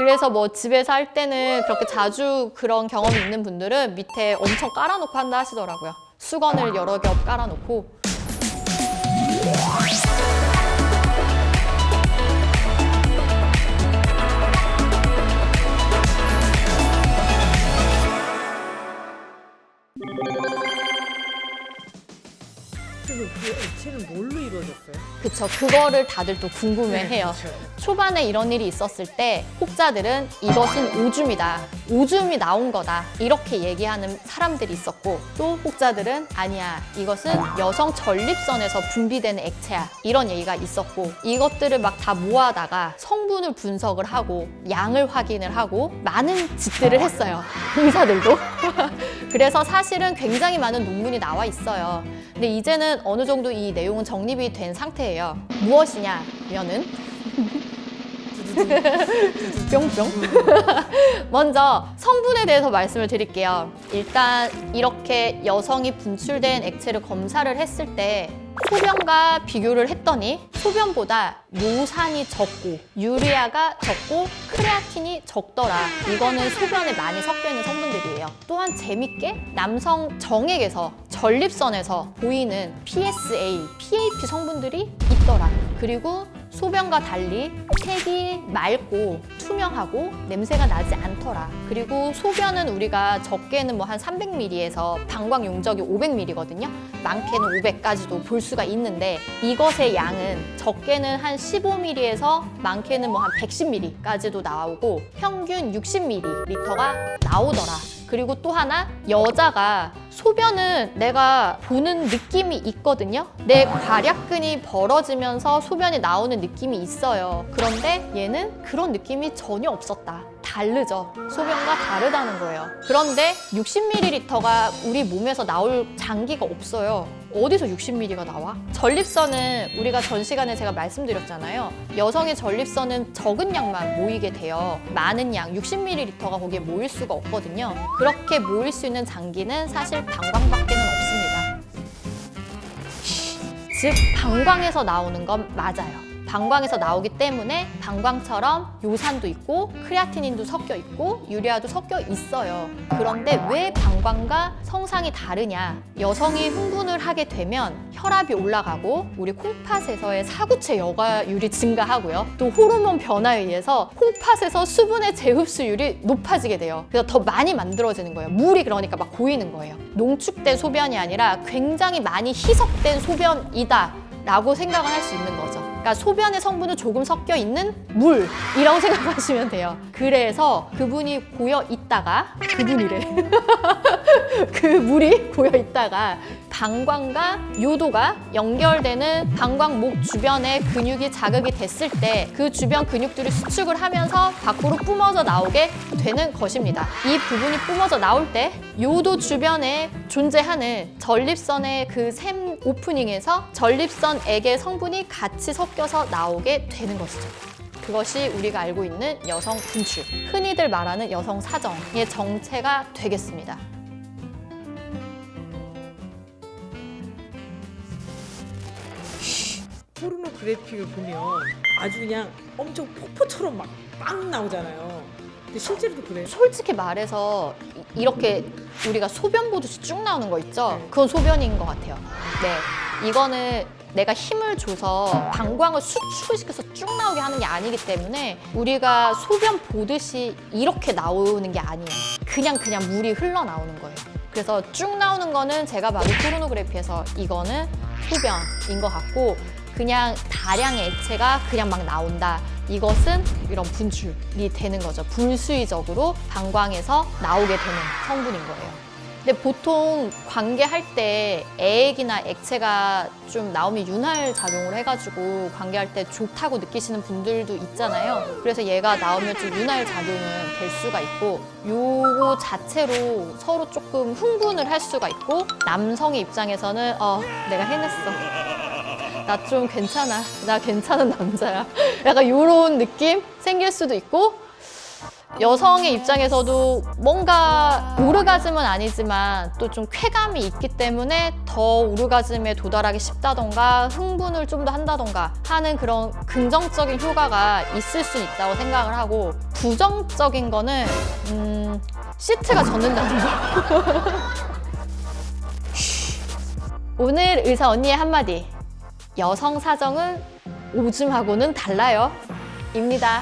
그래서 뭐 집에서 할 때는 그렇게 자주 그런 경험이 있는 분들은 밑에 엄청 깔아놓고 한다 하시더라고요. 수건을 여러 겹 깔아놓고. 그 액체는 뭘로 이루어졌어요? 그쵸. 그거를 다들 또 궁금해해요. 그렇죠. 초반에 이런 일이 있었을 때 혹자들은 이것은 오줌이다. 오줌이 나온 거다. 이렇게 얘기하는 사람들이 있었고 또 혹자들은 아니야. 이것은 여성 전립선에서 분비되는 액체야. 이런 얘기가 있었고 이것들을 막 다 모아다가 성분을 분석을 하고 양을 확인을 하고 많은 짓들을 했어요. 의사들도. 그래서 사실은 굉장히 많은 논문이 나와 있어요. 근데 이제는 어느 정도 이 내용은 정립이 된 상태예요. 무엇이냐면은 뿅뿅. 먼저 성분에 대해서 말씀을 드릴게요. 일단 이렇게 여성이 분출된 액체를 검사를 했을 때 소변과 비교를 했더니 소변보다 요산이 적고 유리아가 적고 크레아틴이 적더라. 이거는 소변에 많이 섞여 있는 성분들이에요. 또한 재밌게 남성 정액에서 전립선에서 보이는 PSA, PAP 성분들이 있더라. 그리고 소변과 달리 색이 맑고 투명하고 냄새가 나지 않더라. 그리고 소변은 우리가 적게는 뭐 한 300ml에서 방광 용적이 500ml거든요. 많게는 500까지도 볼 수가 있는데 이것의 양은 적게는 한 15ml에서 많게는 뭐 한 110ml까지도 나오고 평균 60ml가 나오더라. 그리고 또 하나 여자가 소변은 내가 보는 느낌이 있거든요. 내 괄약근이 벌어지면서 소변이 나오는 느낌이 있어요. 그런데 얘는 그런 느낌이 전혀 없었다. 다르죠. 소변과 다르다는 거예요. 그런데 60ml가 우리 몸에서 나올 장기가 없어요. 어디서 60ml가 나와? 전립선은 우리가 전 시간에 제가 말씀드렸잖아요. 여성의 전립선은 적은 양만 모이게 돼요. 많은 양, 60ml가 거기에 모일 수가 없거든요. 그렇게 모일 수 있는 장기는 사실 방광밖에는 없습니다. 즉 방광에서 나오는 건 맞아요. 방광에서 나오기 때문에 방광처럼 요산도 있고 크레아티닌도 섞여 있고 유리아도 섞여 있어요. 그런데 왜 방광과 성상이 다르냐? 여성이 흥분을 하게 되면 혈압이 올라가고 우리 콩팥에서의 사구체 여과율이 증가하고요. 또 호르몬 변화에 의해서 콩팥에서 수분의 재흡수율이 높아지게 돼요. 그래서 더 많이 만들어지는 거예요. 물이 그러니까 막 고이는 거예요. 농축된 소변이 아니라 굉장히 많이 희석된 소변이다. 라고 생각을 할 수 있는 거죠. 그러니까 소변의 성분은 조금 섞여 있는 물이라고 생각하시면 돼요. 그래서 그분이 고여 있다가 그분이래. 그 물이 고여 있다가 방광과 요도가 연결되는 방광목 주변의 근육이 자극이 됐을 때 그 주변 근육들이 수축을 하면서 밖으로 뿜어져 나오게 되는 것입니다. 이 부분이 뿜어져 나올 때 요도 주변에 존재하는 전립선의 그 샘 오프닝에서 전립선 액의 성분이 같이 섞여서 나오게 되는 것이죠. 그것이 우리가 알고 있는 여성 분출, 흔히들 말하는 여성 사정의 정체가 되겠습니다. 포르노 그래픽을 보면 아주 그냥 엄청 폭포처럼 막 빵 나오잖아요. 근데 실제로도 그래요. 솔직히 말해서 이- 이렇게 우리가 소변 보듯이 쭉 나오는 거 있죠? 네. 그건 소변인 것 같아요. 네. 이거는 내가 힘을 줘서 방광을 수축을 시켜서 쭉 나오게 하는 게 아니기 때문에 우리가 소변 보듯이 이렇게 나오는 게 아니에요. 그냥 그냥 물이 흘러나오는 거예요. 그래서 쭉 나오는 거는 제가 봐도 포르노그래피에서 이거는 소변인 것 같고 그냥 다량의 액체가 그냥 막 나온다. 이것은 이런 분출이 되는 거죠. 불수의적으로 방광에서 나오게 되는 성분인 거예요. 근데 보통 관계할 때 애액이나 액체가 좀 나오면 윤활 작용을 해가지고 관계할 때 좋다고 느끼시는 분들도 있잖아요. 그래서 얘가 나오면 좀 윤활 작용은 될 수가 있고 요거 자체로 서로 조금 흥분을 할 수가 있고 남성의 입장에서는 어 내가 해냈어. 나 좀 괜찮아. 나 괜찮은 남자야. 약간 요런 느낌 생길 수도 있고 여성의 입장에서도 뭔가 오르가즘은 아니지만 또 좀 쾌감이 있기 때문에 더 오르가즘에 도달하기 쉽다던가 흥분을 좀 더 한다던가 하는 그런 긍정적인 효과가 있을 수 있다고 생각을 하고 부정적인 거는 음, 시트가 젖는다는 거. 오늘 의사 언니의 한마디. 여성 사정은 오줌하고는 달라요. 입니다.